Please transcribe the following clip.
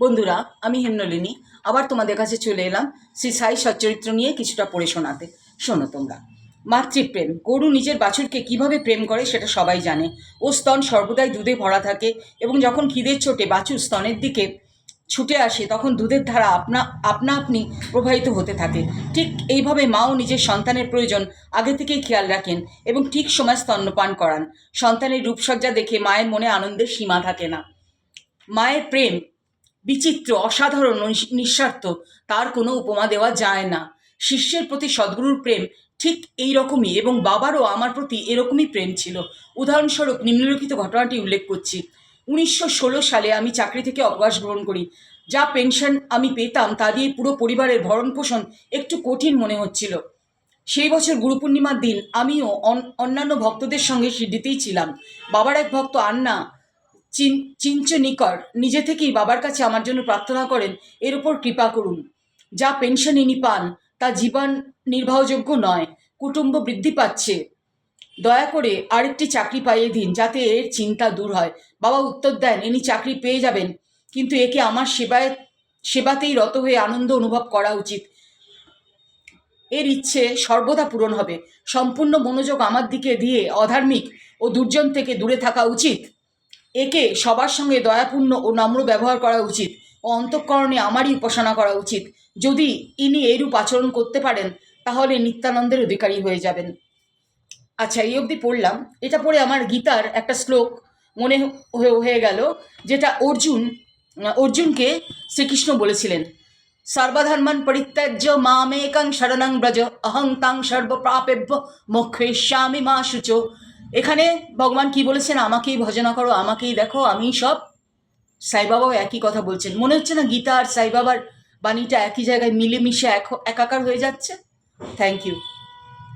বন্ধুরা, আমি হেমনলিনী। আবার তোমাদের কাছে চলে এলাম শ্রী সাই সচ্চরিত্র নিয়ে কিছুটা পড়ে শোনাতে। শোনো তোমরা, মাতৃপ্রেম, গরু নিজের বাছুরকে কীভাবে প্রেম করে সেটা সবাই জানে। ও স্তন সর্বদাই দুধে ভরা থাকে এবং যখন খিদের চোটে বাছুর স্তনের দিকে ছুটে আসে, তখন দুধের ধারা আপনা আপনা আপনি প্রবাহিত হতে থাকে। ঠিক এইভাবে মাও নিজের সন্তানের প্রয়োজন আগে থেকেই খেয়াল রাখেন এবং ঠিক সময় স্তন্যপান করান। সন্তানের রূপসজ্জা দেখে মায়ের মনে আনন্দের সীমা থাকে না। মায়ের প্রেম বিচিত্র, অসাধারণ নিঃস্বার্থ, তার কোনো উপমা দেওয়া যায় না। শিষ্যের প্রতি সদ্গুরুর প্রেম ঠিক এই রকমই এবং বাবারও আমার প্রতি এরকমই প্রেম ছিল। উদাহরণস্বরূপ নিম্নলিখিত ঘটনাটি উল্লেখ করছি। উনিশশো ষোলো সালে আমি চাকরি থেকে অবকাশ গ্রহণ করি। যা পেনশন আমি পেতাম তা দিয়ে পুরো পরিবারের ভরণ পোষণ একটু কঠিন মনে হচ্ছিল। সেই বছর গুরু পূর্ণিমার দিন আমিও অন- অন্যান্য ভক্তদের সঙ্গে সিদ্ধিতেই ছিলাম। বাবার এক ভক্ত আন্না চিঞ্চনিকর নিজে থেকেই বাবার কাছে আমার জন্য প্রার্থনা করেন, এর উপর কৃপা করুন। যা পেনশন ইনি পান, তা জীবন নির্বাহযোগ্য নয়, কুটুম্ব বৃদ্ধি পাচ্ছে। দয়া করে আরেকটি চাকরি পাইয়ে দিন, যাতে এর চিন্তা দূর হয়। বাবা উত্তর দেন, ইনি চাকরি পেয়ে যাবেন, কিন্তু একে আমার সেবায়, সেবাতেই রত হয়ে আনন্দ অনুভব করা উচিত। এর ইচ্ছে সর্বদা পূরণ হবে। সম্পূর্ণ মনোযোগ আমার দিকে দিয়ে অধার্মিক ও দুর্জন থেকে দূরে থাকা উচিত। একে সবার সঙ্গে দয়াপূর্ণ ও নম্র ব্যবহার করা উচিত। ও অন্তঃকরণে আমারই উপাসনা করা উচিত। যদি ইনি এইরূপ আচরণ করতে পারেন, তাহলে নিত্যানন্দের অধিকারী হয়ে যাবেন। আচ্ছা এই অবধি পড়লাম। এটা পড়ে আমার গীতার একটা শ্লোক মনে হয়ে গেল, যেটা অর্জুন, অর্জুনকে শ্রীকৃষ্ণ বলেছিলেন। সর্বধর্মান পরিত্যাজ্য মামেকাং শরণং ব্রজ, অহং তাং সর্বপ্রাপেভ্য মোক্ষেশ্যামি মা শুচ। এখানে ভগবান কি বলেছেন? আমাকেই ভজনা করো, আমাকেই দেখো আমি সব। সাইবাবাও একই কথা বলছেন। মনে হচ্ছে না গীতা আর সাইবাবার বাণীটা একই জায়গায় মিলেমিশে এক একাকার হয়ে যাচ্ছে? Thank you